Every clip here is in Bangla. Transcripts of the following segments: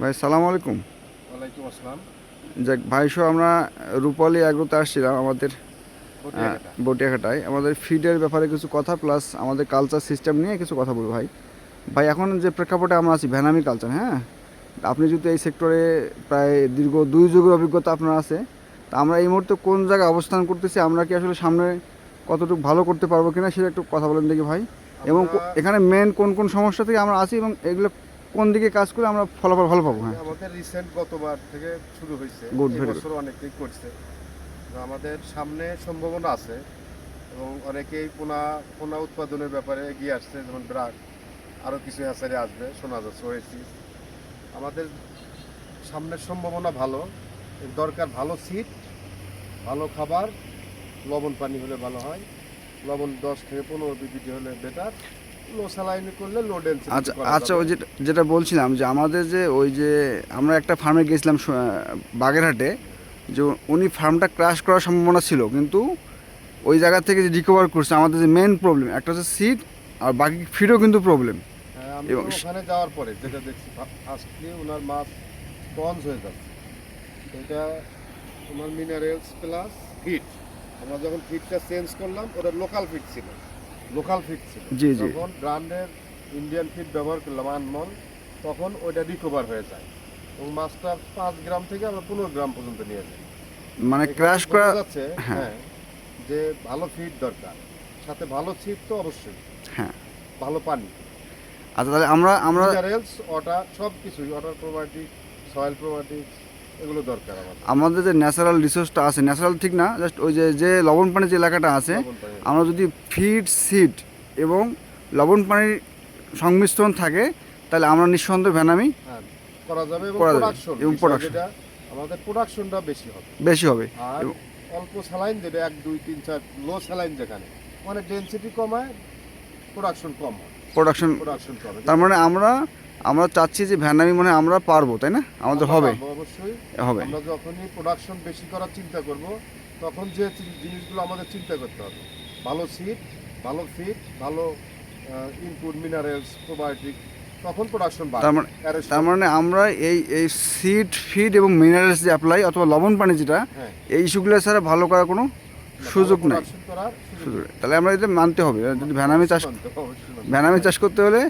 ভাই সালাম আলাইকুম। ওয়ালাইকুম আসসালাম। যাক ভাই সহ আমরা রূপালী এগ্রোতে আসছিলাম আমাদের বটিয়াঘাটা। বটিয়াঘাটায়। আমাদের ফিডের ব্যাপারে কিছু কথা প্লাস আমাদের কালচার সিস্টেম নিয়ে কিছু কথা বলব ভাই। ভাই এখন যে প্রেক্ষাপটে আমরা আছি ভ্যানামি কালচার হ্যাঁ? আপনি যদি এই সেক্টরে প্রায় দীর্ঘ দুই যুগের অভিজ্ঞতা আপনার আছে তা আমরা এই মুহূর্তে কোন জায়গায় অবস্থান করতেছি আমরা কি আসলে সামনে কতটুকু ভালো করতে পারব কিনা সেটা একটু কথা বলেন দেখি ভাই। এবং এখানে মেন কোন কোন সমস্যা থেকে আমরা আছি এবং এগুলো কোন দিকে কাজ করে আমরা ফলাফল ভালো পাবো হ্যাঁ। আমাদের রিসেন্ট গতবার থেকে শুরু হয়েছে এই very বছর অনেকেই করছে। আমাদের সামনে সম্ভাবনা আছে এবং অনেকেই পোনা পোনা উৎপাদনের ব্যাপারে এগিয়ে আসছে যেমন ব্রাক আরও কিছু হ্যাচারি আসবে শোনা যাচ্ছে ওয়েসিস আমাদের সামনের সম্ভাবনা ভালো দরকার ভালো সিট ভালো খাবার লবণ পানি হলে ভালো হয় লবণ দশ থেকে পনেরো বিপিটি হলে বেটার লো স্যালাইন করলে লো ডেন্সিটি আচ্ছা আচ্ছা ওই যেটা যেটা বলছিলাম যে আমাদের যে ওই যে আমরা একটা ফার্মে গেছিলাম বাগেরহাটে যে উনি ফার্মটা ক্রাশ করার সম্ভাবনা ছিল কিন্তু ওই জায়গা থেকে যে রিকভার করছে আমাদের যে মেন প্রবলেম একটা হচ্ছে সিট আর বাকি ফিডও কিন্তু প্রবলেম হ্যাঁ, এবং ওখানে যাওয়ার পরে যেটা দেখছি ফার্স্টলি ওনার মাছ স্পঞ্জ হয়ে যাচ্ছে। এটা তোমার মিনারেলস প্লাস ফিট আমরা যখন ফিটটা চেঞ্জ করলাম ওটা লোকাল ফিট ছিল। লোকাল ফিট ছিল। জি, জি। যখন ব্র্যান্ডের ইন্ডিয়ান ফিট ব্যবহার করলাম আনমল। তখন ওইটা রিকভার হয়ে যায়। এবং মাছটা পাঁচ গ্রাম থেকে আমরা পনেরো গ্রাম পর্যন্ত নিয়ে যাই মানে বোঝা করা যাচ্ছে হ্যাঁ। হ্যাঁ যে ভালো ফিট দরকার। সাথে ভালো ছিট তো অবশ্যই। হ্যাঁ। ভালো পানি। আচ্ছা তাহলে আমরা আমরা মিনারেলস ওয়াটার সব কিছুই ওয়াটার প্রোবায়োটিক সয়েল প্রোবায়োটিক এগুলো দরকার আমাদের যে ন্যাচারাল রিসোর্সটা আছে ন্যাচারাল ঠিক না জাস্ট ওই যে যে লবণ পানির যে এলাকাটা আছে আমরা যদি ফিড সিড এবং লবণ পানির সংমিশ্রণ থাকে তাহলে আমরা নিঃসন্দেহে ভ্যানামি হ্যাঁ, করা যাবে এবং করা যাবে, প্রোডাকশন এবং। যেটা আমাদের প্রোডাকশনটা বেশি হবে। বেশি হবে। আর অল্প স্যালাইন যেটা এক দুই তিন চার লো স্যালাইন যেখানে মানে ডেনসিটি কমায় প্রোডাকশন কম হয়। প্রোডাকশন প্রোডাকশন কমে। তার মানে আমরা আমরা চাচ্ছি যে ভ্যানামি মানে আমরা পারব তাই না? আমাদের হবে। অবশ্যই। হবে। আমরা যখনই প্রোডাকশন বেশি করার চিন্তা করব তখন যে জিনিসগুলো আমাদের চিন্তা করতে হবে। ভালো সিট ভালো ফিট ভালো ইনপুট মিনারেলস প্রোবায়োটিক তখন প্রোডাকশন তার মানে তার মানে আমরা এই এই সিড ফিড এবং মিনারেলস যে অ্যাপ্লাই অথবা লবণ পানি যেটা হ্যাঁ। এই ইস্যুগুলো ছাড়া ভালো করার কোনো সুযোগ নাই। সুযোগ তাহলে আমরা এটা মানতে হবে। যদি ভ্যানামি চাষ। ভ্যানামি চাষ করতে হলে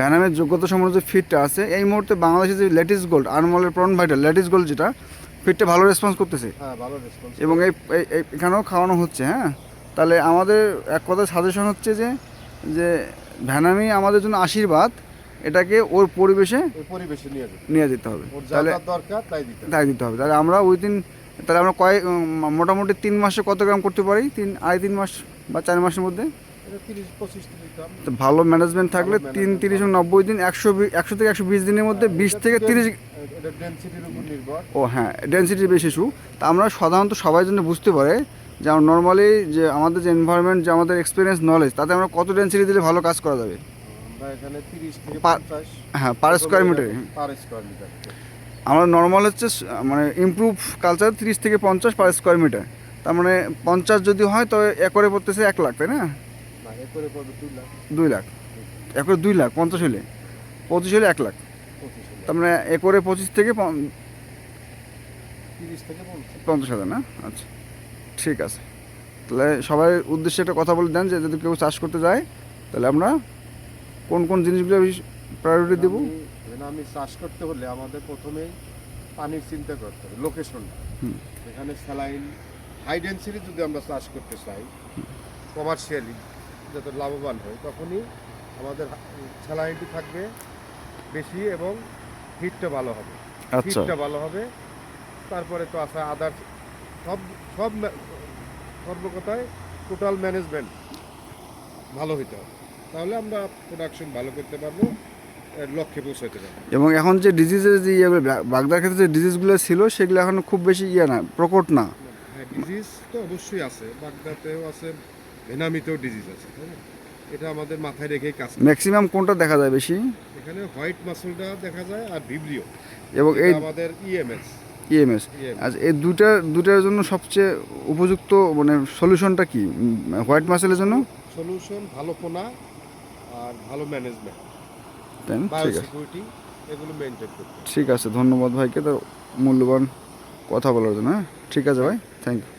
ভ্যানামের যোগ্যতা সম্পন্ন যে ফিটটা আছে এই মুহূর্তে বাংলাদেশে যে লেটিস গোল্ড আনমলের প্রন ভাইটাল লেটিস গোল্ড যেটা ফিটটা ভালো রেসপন্স করতেছে। হ্যাঁ এবং এই এখানেও খাওয়ানো হচ্ছে হ্যাঁ? তাহলে আমাদের এক কথা সাজেশন হচ্ছে যে যে ভ্যানামি আমাদের জন্য আশীর্বাদ এটাকে ওর পরিবেশে পরিবেশে নিয়ে যেতে হবে। তাহলে। তাই দিতে হবে। তাহলে আমরা উইদিন তাহলে আমরা কয়েক মোটামুটি তিন মাসে কত গ্রাম করতে পারি? তিন আড়াই তিন মাস বা চার মাসের মধ্যে? তো ভালো ম্যানেজমেন্ট থাকলে তিন তিরিশ নব্বই দিন একশো একশো থেকে একশো বিশ দিনের মধ্যে বিশ থেকে তিরিশ ও হ্যাঁ ডেন্সিটি বেশি ইস্যু তা আমরা সাধারণত সবাই জন্য বুঝতে পারে যে নর্মালি যে আমাদের যে এনভায়রনমেন্ট যে আমাদের এক্সপিরিয়েন্স নলেজ তাতে আমরা কত ডেন্সিটি দিলে ভালো কাজ করা যাবে? আমরা হ্যাঁ পার স্কোয়ার মিটারে পার স্কোয়ার মিটার আমরা নর্মাল হচ্ছে মানে ইমপ্রুভ কালচার তিরিশ থেকে পঞ্চাশ পার স্কোয়ার মিটার তার মানে পঞ্চাশ যদি হয় তো একরে পড়তেছে এক লাখ তাই না? না একরে দুই লাখ। একরে দুই লাখ পঞ্চাশ হলে। পঁচিশ হলে এক লাখ। তার মানে একরে পঁচিশ থেকে পঞ্চাশ হাজার না? আচ্ছা ঠিক আছে। তাহলে সবাই উদ্দেশ্যে একটা কথা বলে দেন যে যদি কেউ চাষ করতে যায় তাহলে আমরা কোন কোন জিনিসগুলো প্রায়োরিটি দেবো? আমি- আমি চাষ করতে হলে আমাদের প্রথমেই পানির চিন্তা করতে হবে লোকেশনটা এখানে স্যালাইন হাই ডেন্সিটি যদি আমরা চাষ করতে চাই কমার্শিয়ালি যাতে লাভবান হয় তখনই আমাদের স্যালাইনটি থাকবে বেশি এবং হিটটা ভালো হবে। আচ্ছা। হিটটা ভালো হবে তারপরে তো আছে আদার সব সব সর্বকথায় টোটাল ম্যানেজমেন্ট ভালো হইতে হবে। তাহলে আমরা প্রোডাকশন ভালো করতে পারব। লক্ষ্যে পৌঁছাতে পারব এবং এখন যে ডিজিজের যে ইয়ে বাগদার ক্ষেত্রে যে ডিজিজগুলো ছিল সেগুলো এখন খুব বেশি ইয়ে না প্রকট না। হ্যাঁ ডিজিজ তো অবশ্যই আছে বাগদাতেও আছে ভেনামিতেও ডিজিজ আছে তাই না? এটা আমাদের মাথায় রেখেই কাজ ম্যাক্সিমাম কোনটা দেখা যায় বেশি? এখানে হোয়াইট মাসলটা দেখা যায় আর ভিব্রিও এবং এই আমাদের E ইএমএস ইএমএস আচ্ছা এই দুটা দুটার জন্য সবচেয়ে উপযুক্ত মানে সলিউশনটা কি? হোয়াইট মাসেলের জন্য? সলিউশন ভালো পোনা আর ভালো ম্যানেজমেন্ট তাই না? ঠিক আছে। এগুলো মেনটেন করতে ঠিক আছে ধন্যবাদ ভাইকে তো মূল্যবান কথা বলার জন্য হ্যাঁ? ঠিক আছে ভাই থ্যাংক ইউ